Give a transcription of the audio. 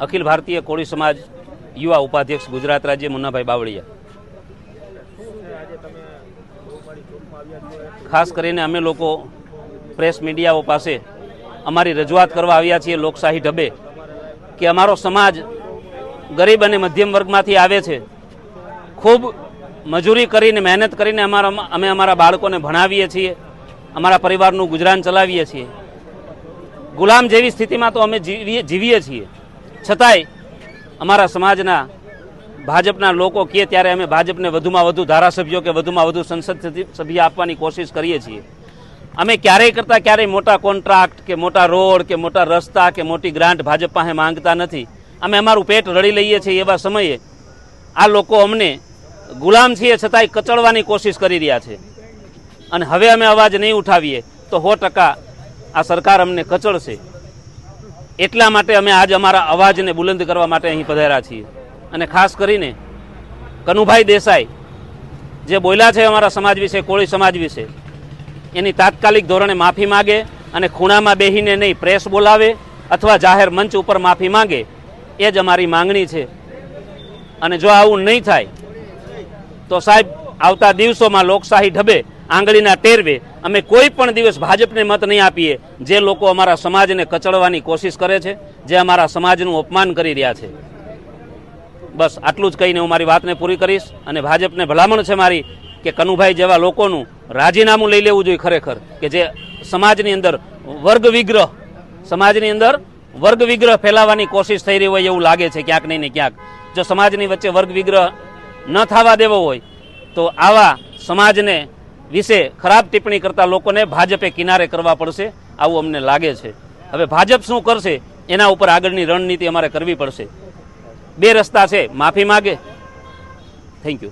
અખિલ ભારતીય કોળી સમાજ યુવા ઉપાધ્યક્ષ ગુજરાત રાજ્ય મુન્નાભાઈ બાવળિયા. ખાસ કરીને અમે લોકો પ્રેસ મીડિયાઓ પાસે અમારી રજૂઆત કરવા આવ્યા છીએ લોકશાહી ઢબે કે અમારો સમાજ ગરીબ અને મધ્યમ વર્ગમાંથી આવે છે. ખૂબ મજૂરી કરીને, મહેનત કરીને અમારા અમે અમારા બાળકોને ભણાવીએ છીએ, અમારા પરિવારનું ગુજરાન ચલાવીએ છીએ. ગુલામ જેવી સ્થિતિમાં તો અમે જીવીએ જીવીએ છીએ. છતાંય અમારા સમાજના ભાજપના લોકો કહે ત્યારે અમે ભાજપને વધુમાં વધુ ધારાસભ્યો કે વધુમાં વધુ સંસદ સભ્ય- આપવાની કોશિશ કરીએ છીએ. અમે ક્યારેય કરતાં ક્યારેય મોટા કોન્ટ્રાક્ટ કે મોટા રોડ કે મોટા રસ્તા કે મોટી ગ્રાન્ટ ભાજપ પાસે માંગતા નથી. અમે અમારું પેટ રડી લઈએ છીએ એવા સમયે આ લોકો અમને ગુલામ છીએ છતાંય કચડવાની કોશિશ કરી રહ્યા છે. અને હવે અમે અવાજ નહીં ઉઠાવીએ તો સો ટકા આ સરકાર અમને કચડશે. એટલા માટે અમે આજ અમારા અવાજને બુલંદ કરવા માટે અહીં પધાર્યા છીએ. અને ખાસ કરીને કનુભાઈ દેસાઈ જે બોલ્યા છે અમારા સમાજ વિશે, કોળી સમાજ વિશે, એની તાત્કાલિક ધોરણે માફી માગે અને ખૂણામાં બેહીને નહીં પ્રેસ બોલાવે અથવા જાહેર મંચ ઉપર માફી માંગે, એ જ અમારી માંગણી છે. અને જો આવું નહીં થાય, તો સાહેબ, આવતા દિવસોમાં લોકશાહી ઢબે આંગળીના ટેરવે અમે કોઈ પણ દિવસ ભાજપને મત નહીં આપીએ. જે લોકો અમારા સમાજને કચડવાની કોશિશ કરે છે, જે અમારા સમાજનું અપમાન કરી રહ્યા છે. બસ આટલું જ કહીને હું મારી વાતને પૂરી કરીશ અને ભાજપને ભલામણ છે મારી કે કનુભાઈ જેવા લોકોનું રાજીનામું લઈ લેવું જોઈએ ખરેખર. કે જે સમાજની અંદર વર્ગ વિગ્રહ, સમાજની અંદર વર્ગ વિગ્રહ ફેલાવવાની કોશિશ થઈ રહી હોય એવું લાગે છે ક્યાંક નહીં ને ક્યાંક. જો સમાજની વચ્ચે વર્ગ વિગ્રહ ન થવા દેવો હોય, તો આવા સમાજને વિશે ખરાબ ટિપ્પણી કરતા લોકોને ભાજપે કિનારે કરવા પડશે, આવું અમને લાગે છે. હવે ભાજપ શું કરશે? એના ઉપર આગળની રણનીતિ અમારે કરવી પડશે. બે રસ્તા છે. માફી માગે. Thank you